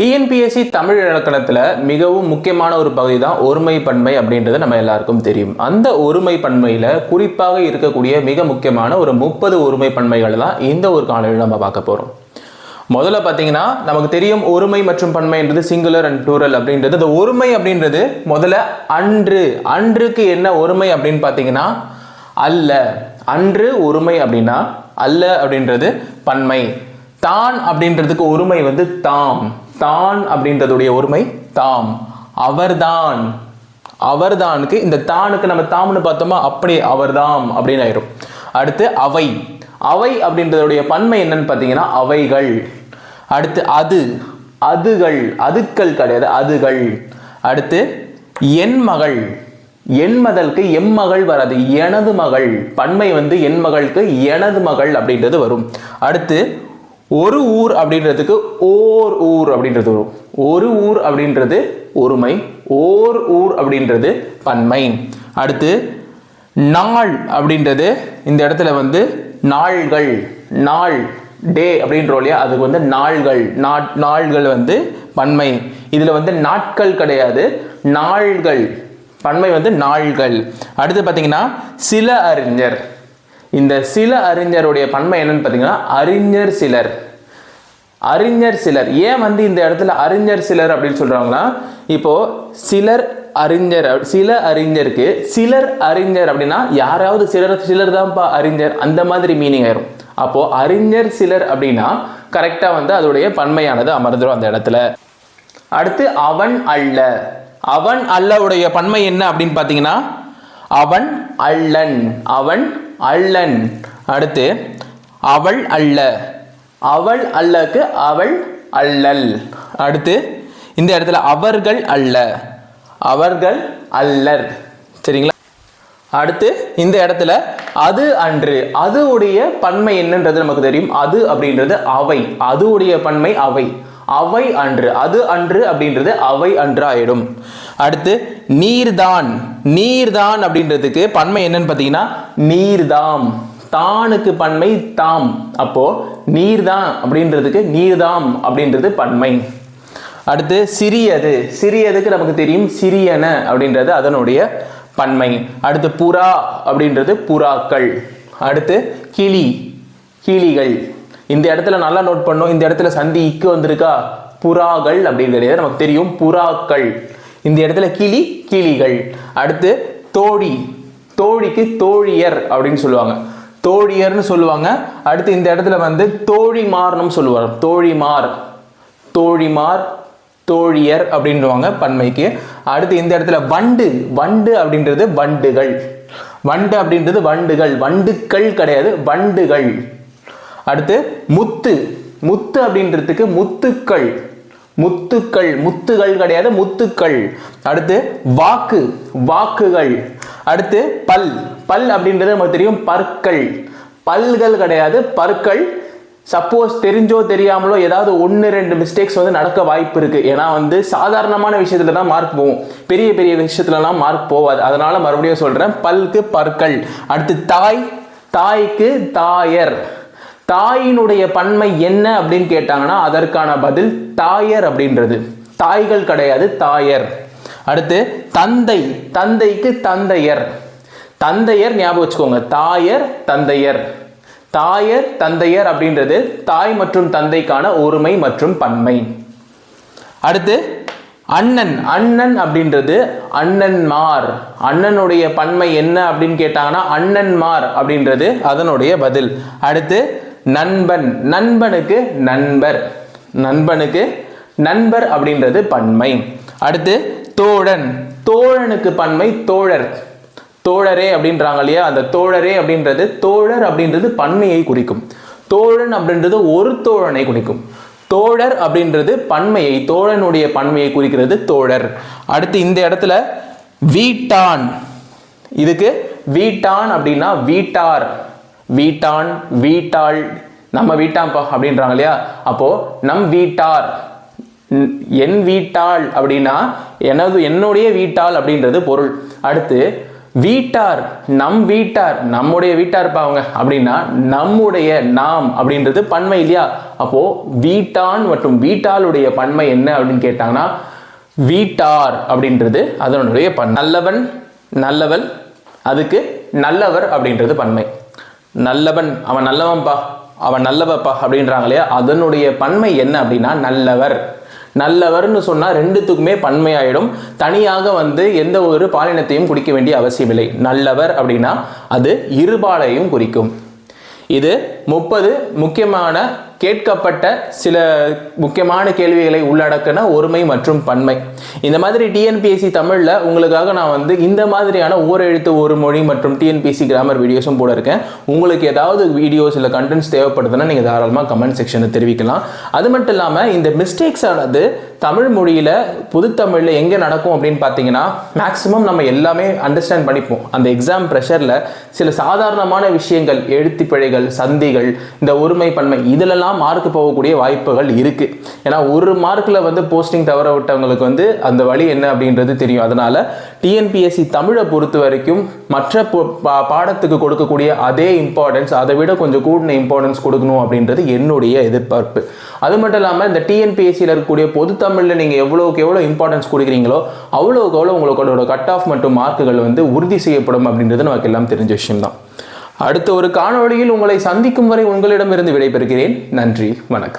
TNPSC Tamil இலக்கணத்தில் மிகவும் முக்கியமான ஒரு பகுதி தான் ஒருமை பன்மை அப்படின்றது நம்ம எல்லாருக்கும் தெரியும். அந்த ஒருமை பன்மையில் குறிப்பாக இருக்கக்கூடிய மிக முக்கியமான ஒரு முப்பது ஒருமை பன்மைகள் தான் இந்த ஒரு காணொலியில் நம்ம பார்க்க போகிறோம் முதல்ல பார்த்தீங்கன்னா நமக்கு தெரியும் ஒருமை மற்றும் பன்மைன்றது சிங்குலர் அண்ட் டூரல் அப்படின்றது. இந்த ஒருமை அப்படின்றது முதல்ல அன்று. அன்றுக்கு என்ன ஒருமை அப்படின்னு பார்த்தீங்கன்னா அல்ல. அன்று ஒருமை அப்படின்னா அல்ல அப்படின்றது பன்மை. தான் அப்படின்றதுக்கு ஒருமை வந்து தாம். தான் அப்படின்றதுடைய ஒருமை தாம். அவர்தான். அவர்தானுக்கு இந்த தானுக்கு நம்ம தாம்னு பார்த்தோமா அப்படி அவர்தாம் அப்படின்னு ஆயிரும். அடுத்து அவை. அவை அப்படின்றதுடைய பன்மை என்னன்னு பார்த்தீங்கன்னா அவைகள். அடுத்து அது. அதுகள். அதுக்கள் கிடையாது அதுகள். அடுத்து என் மகள். என் மதலுக்கு எம் மகள் வராது எனது மகள். பன்மை வந்து என் மகளுக்கு எனது மகள் அப்படின்றது வரும். அடுத்து ஒரு ஊர் அப்படின்றதுக்கு ஓர் ஊர் அப்படின்றது வரும். ஒரு ஊர் அப்படின்றது ஒருமை ஓர் ஊர் அப்படின்றது பன்மை. அடுத்து நாள் அப்படின்றது இந்த இடத்துல வந்து நாள்கள் நாள் டே அப்படின்றோம் இல்லையா? அதுக்கு வந்து நாள்கள் நாட் நாள்கள் வந்து பன்மை. இதில் வந்து நாட்கள் கிடையாது நாள்கள். பன்மை வந்து நாள்கள். அடுத்து பார்த்தீங்கன்னா சில அறிஞர். இந்த சில அறிஞருடைய பன்மை என்னன்னு பார்த்தீங்கன்னா அறிஞர் சிலர். அறிஞர் சிலர். ஏன் வந்து இந்த இடத்துல அறிஞர் சிலர் அப்படின்னு சொல்கிறாங்கன்னா இப்போது சிலர் அறிஞர் சில அறிஞருக்கு சிலர் அறிஞர் அப்படின்னா யாராவது சிலர் சிலர் தான்ப்பா அறிஞர் அந்த மாதிரி மீனிங் ஆயிரும். அப்போது அறிஞர் சிலர் அப்படின்னா கரெக்டாக வந்து அதோடைய பன்மையானது அமர்ந்துடும் அந்த இடத்துல. அடுத்து அவன் அல்ல. அவன் அல்லவுடைய பன்மை என்ன அப்படின்னு பார்த்தீங்கன்னா அவன் அல்லன். அவன் அல்லன். அடுத்து அவள் அல்ல. அவள் அல்லக்கு அவள் அல்லல். அடுத்து இந்த இடத்துல அவர்கள் அல்ல. அவர்கள் அல்லர். சரிங்களா? அடுத்து இந்த இடத்துல அது அன்று. அது உடைய பன்மை என்னன்றது நமக்கு தெரியும். அது அப்படின்றது அவை. அது உடைய பன்மை அவை. அவை அன்று. அது அன்று அப்படின்றது அவை அன்று ஆயிடும் அடுத்து நீர்தான். நீர்தான் அப்படின்றதுக்கு பன்மை என்னன்னு பார்த்தீங்கன்னா நீர்தாம். தானுக்கு பன்மை தாம். அப்போ நீர்தான் அப்படின்றதுக்கு நீர்தாம் அப்படின்றது பன்மை. அடுத்து சிறியது. சிறியதுக்கு நமக்கு தெரியும் சிறியன அப்படின்றது அதனுடைய பன்மை. அடுத்து புறா அப்படின்றது புறாக்கள். அடுத்து கிளி கிளிகள். இந்த இடத்துல நல்லா நோட் பண்ணோம் இந்த இடத்துல சந்தி இக்கு வந்திருக்கா? புறாகள் அப்படின்னு கிடையாது நமக்கு தெரியும். புறாக்கள். இந்த இடத்துல கிளி கிளிகள். அடுத்து தோழி. தோழிக்கு தோழியர் அப்படின்னு சொல்லுவாங்க. தோழியர்னு சொல்லுவாங்க. அடுத்து இந்த இடத்துல வந்து தோழிமார்னு சொல்லுவாங்க. தோழிமார். தோழிமார் தோழியர் அப்படின்னுவாங்க பன்மைக்கு. அடுத்து இந்த இடத்துல வண்டு. வண்டு அப்படின்றது வண்டுகள். வண்டு அப்படின்றது வண்டுகள். வண்டுக்கள் கிடையாது வண்டுகள். அடுத்து முத்து. முத்து அப்படின்றதுக்கு முத்துக்கள். முத்துக்கள் முத்துகள் கிடையாது முத்துக்கள். அடுத்து வாக்கு வாக்குகள். அடுத்து பல். பல் அப்படின்றது நமக்கு தெரியும் பற்கள். பல்கள் கிடையாது பற்கள். சப்போஸ் தெரிஞ்சோ தெரியாமலோ ஏதாவது ஒன்று ரெண்டு மிஸ்டேக்ஸ் வந்து நடக்க வாய்ப்பு இருக்குது ஏன்னா வந்து சாதாரணமான விஷயத்துல தான் மார்க் போகும். பெரிய பெரிய விஷயத்துலலாம் மார்க் போகாது. அதனால் மறுபடியும் சொல்கிறேன் பல்க்கு பற்கள். அடுத்து தாய் தாய்க்கு தாயர். தாயினுடைய பன்மை என்ன அப்படின்னு கேட்டாங்கன்னா அதற்கான பதில் தாயர் அப்படின்றது. தாய்கள் கிடையாது தாயர். அடுத்து தந்தை. தந்தைக்கு தந்தையர். தந்தையர் ஞாபகம் வச்சுக்கோங்க. தாயர் தந்தையர். தாயர் தந்தையர் அப்படின்றது தாய் மற்றும் தந்தைக்கான ஒருமை மற்றும் பன்மை. அடுத்து அண்ணன். அண்ணன் அப்படின்றது அண்ணன்மார். அண்ணனுடைய பன்மை என்ன அப்படின்னு கேட்டாங்கன்னா அண்ணன்மார் அப்படின்றது அதனுடைய பதில். அடுத்து நண்பன். நண்பனுக்கு நண்பர். நண்பனுக்கு நண்பர் அப்படின்றது பன்மை. அடுத்து தோழன். தோழனுக்கு பன்மை தோழர். தோழரே அப்படின்றாங்க இல்லையா? அந்த தோழரே அப்படின்றது தோழர் அப்படின்றது பன்மையை குறிக்கும். தோழன் அப்படின்றது ஒரு தோழனை குறிக்கும். தோழர் அப்படின்றது பன்மையை தோழனுடைய பன்மையை குறிக்கிறது தோழர். அடுத்து இந்த இடத்துல வீட்டான். இதுக்கு வீட்டான் அப்படின்னா வீட்டார். வீட்டான் வீட்டாள். நம்ம வீட்டாம்பா அப்படின்றாங்க இல்லையா? அப்போது நம் வீட்டார். என் வீட்டாள் அப்படின்னா எனது என்னுடைய வீட்டாள் அப்படின்றது பொருள். அடுத்து வீட்டார் நம் வீட்டார். நம்முடைய வீட்டார் இருப்பாங்க அப்படின்னா நம்முடைய நாம் அப்படின்றது பன்மை இல்லையா? அப்போ வீட்டான் மற்றும் வீட்டாளுடைய பன்மை என்ன அப்படின்னு கேட்டாங்கன்னா வீட்டார் அப்படின்றது அதனுடைய பண் நல்லவன் நல்லவள் அதுக்கு நல்லவர் அப்படின்றது பன்மை. நல்லவன் அவன் நல்லவன்பா அவன் நல்லவப்பா அப்படின்றாங்க இல்லையா அதனுடைய பன்மை என்ன அப்படின்னா நல்லவர். நல்லவர்னு சொன்னால் ரெண்டுத்துக்குமே பன்மையாயிடும். தனியாக வந்து எந்த ஒரு பாலினத்தையும் குறிக்க வேண்டிய அவசியமில்லை. நல்லவர் அப்படின்னா அது இருபாலையும் குறிக்கும். இது முப்பது முக்கியமான கேட்கப்பட்ட சில முக்கியமான கேள்விகளை உள்ளடக்கின ஒருமை மற்றும் பன்மை. இந்த மாதிரி டிஎன்பிஎஸ்சி தமிழில் உங்களுக்காக நான் வந்து இந்த மாதிரியான ஓரெழுத்து ஒரு மொழி மற்றும் டிஎன்பிஎஸ்சி கிராமர் வீடியோஸும் போட இருக்கேன். உங்களுக்கு ஏதாவது வீடியோஸ் இல்லை கண்டென்ட்ஸ் தேவைப்படுதுன்னா நீங்கள் தாராளமாக கமெண்ட் செக்ஷனில் தெரிவிக்கலாம். அது மட்டும் இல்லாமல் இந்த மிஸ்டேக்ஸ் ஆனது தமிழ் மொழியில் புதுத்தமிழில் எங்கே நடக்கும் அப்படின்னு பார்த்தீங்கன்னா மேக்ஸிமம் நம்ம எல்லாமே அண்டர்ஸ்டாண்ட் பண்ணிப்போம். அந்த எக்ஸாம் ப்ரெஷரில் சில சாதாரணமான விஷயங்கள் எழுத்து பிழைகள் சந்திகள் இந்த ஒருமை பன்மை இதிலெல்லாம் மார்க் போகக்கூடிய வாய்ப்புகள் இருக்குது ஏன்னா ஒரு மார்க்கில் வந்து போஸ்டிங் தவற விட்டவங்களுக்கு வந்து அந்த வழி என்ன அப்படின்றது தெரியும். அதனால் டிஎன்பிஎஸ்சி தமிழை பொறுத்த வரைக்கும் மற்ற பா- பாடத்துக்கு கொடுக்கக்கூடிய அதே இம்பார்ட்டன்ஸ் அதை விட கொஞ்சம் கூடின இம்பார்ட்டன்ஸ் கொடுக்கணும் அப்படின்றது என்னுடைய எதிர்பார்ப்பு. அது மட்டும் இல்லாமல் இந்த டிஎன்பிஎஸ்சியில் இருக்கக்கூடிய பொது தமிழில் நீங்கள் எவ்வளோக்கு எவ்வளோ இம்பார்ட்டன்ஸ் கொடுக்குறீங்களோ அவ்வளோக்கு எவ்வளோ உங்களோட கட் ஆஃப் மற்றும் மார்க்குகள் வந்து உறுதி செய்யப்படும் அப்படின்றது நமக்கு எல்லாம் தெரிஞ்ச விஷயம்தான். அடுத்த ஒரு காணொளியில் உங்களை சந்திக்கும் வரை உங்களிடமிருந்து விடைபெறுகிறேன். நன்றி வணக்கம்.